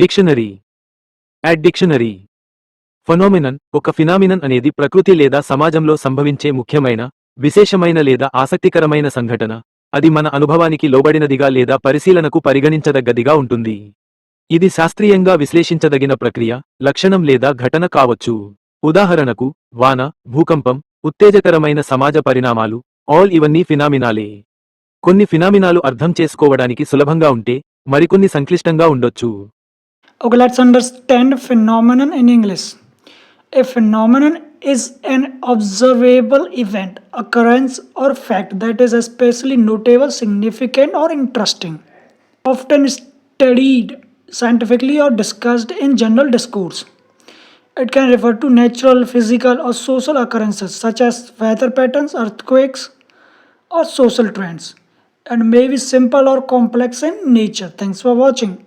Dictionary. Add dictionary ఫనోమినన్ ఒక phenomenon అనేది ప్రకృతి లేదా సమాజంలో సంభవించే ముఖ్యమైన విశేషమైన లేదా ఆసక్తికరమైన సంఘటన. అది మన అనుభవానికి లోబడినదిగా లేదా పరిశీలనకు పరిగణించదగ్గదిగా ఉంటుంది. ఇది శాస్త్రీయంగా విశ్లేషించదగిన ప్రక్రియ లక్షణం లేదా ఘటన కావచ్చు. ఉదాహరణకు వాన భూకంపం ఉత్తేజకరమైన సమాజ పరిణామాలు ఆల్ ఇవన్నీ ఫినామినాలే. కొన్ని ఫినామినాలు అర్థం చేసుకోవడానికి సులభంగా ఉంటే మరికొన్ని సంక్లిష్టంగా ఉండొచ్చు. Okay, let's understand phenomenon in English. A phenomenon is an observable event, occurrence, or fact that is especially notable, significant, or interesting. Often studied scientifically or discussed in general discourse. It can refer to natural, physical, or social occurrences such as weather patterns, earthquakes, or social trends, and may be simple or complex in nature. Thanks for watching.